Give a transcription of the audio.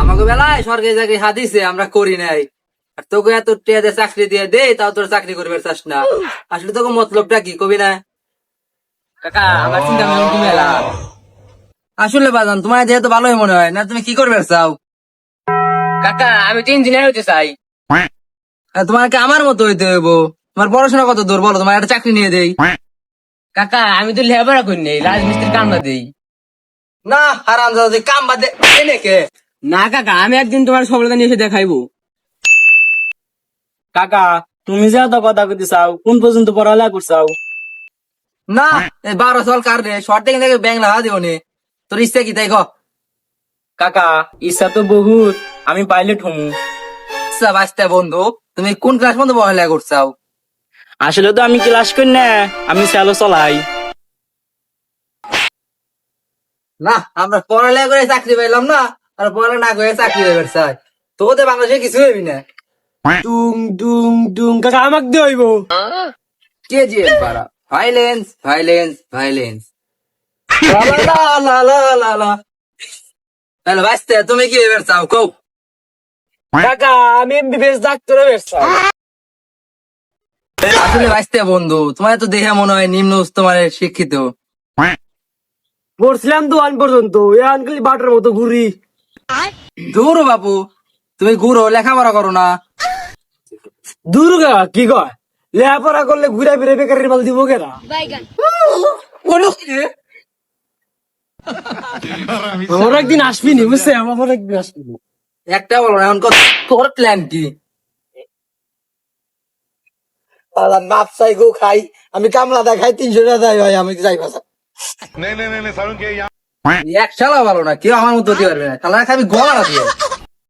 আমাকে বেলায় সরকারি চাকরি হাদিছে আমরা করি নাই। আর তোকে এত টিয়া দিয়ে চাকরি দিয়ে দে তাও তোর চাকরি করবে, চাস না। আসলে তোকে মতলবটা কি, কবি না? কাকা, আমার চিন্তা আসলে বাজান, তোমার যেহেতু ভালোই মনে হয়, না তুমি কি করবে চাও? কাকা, আমি তো ইঞ্জিনিয়ার হতে চাই। তোমাকে আমার মতো হইতে হইব। তোমার পড়াশোনা কত দূর, বলো, তোমার একটা চাকরি নিয়ে দেই। কাকা, আমি তো লেবারা করি নেই, রাজমিস্ত্রির কাম না দেই না হারাম কাম বাদে কে না কাকা আমি একদিন তোমার সফলতা নিয়ে এসে দেখাইবো। কাকা তুমি যে এত কথা কইতে চাও কোন পর্যন্ত পড়ালেখা করছাও না বারো সাল কার রে? শর্ট থেকে ব্যাংক লাগা দিব নে। তোর ইচ্ছা কি তাই কাকা ইচ্ছা তো বহুত আমি পাইলট হমু। বাঁচতে বন্ধু তুমি কোন ক্লাস পর্যন্ত পড়ালেখা করছাও আসলে তো আমি ক্লাস করি না আমি চালো চলাই। না আমরা পড়ালেখা করে চাকরি পাইলাম না। আর পড়ালেখা না করে চাকরি পাইবার চাই তোদের বাংলাদেশে কিছু হইবি না। ডুং ডুং ডুং কাকা আমাক হইব। কে জি পারা ভাইলেন্স ভাইলেন্স ভাইলেন্স লা লা লা লা লা তাহলে বাঁচতে তুমি কি এবার চাও? কও। কাকা আমি এমবিবিএস ডাক্তার আসলে বাঁচতে বন্ধু তোমার তো দেখে মনে হয় নিম্ন তোমার শিক্ষিত। পড়ছিলাম তো আন পর্যন্ত এ আনকালি বাটার মতো ঘুরি। দূর বাপু তুমি ঘুরো লেখাপড়া করো না। দুর্গা কি কয়? লেখাপড়া করলে ঘুরে ফিরে বেকারের মাল দিব কেনা আমার একদিন আসবি নি বুঝছে? আমার একদিন আসবি একটা বলো এখন তোর প্ল্যান কি? মাপ চাই গো খাই। আমি কামলা দেখাই তিনশো টাকা দেয় ভাই আমি যাই বাসা এক ভালো না কেউ আমার মতো দিতে পারবে না। তাহলে আমি গলা দিয়ে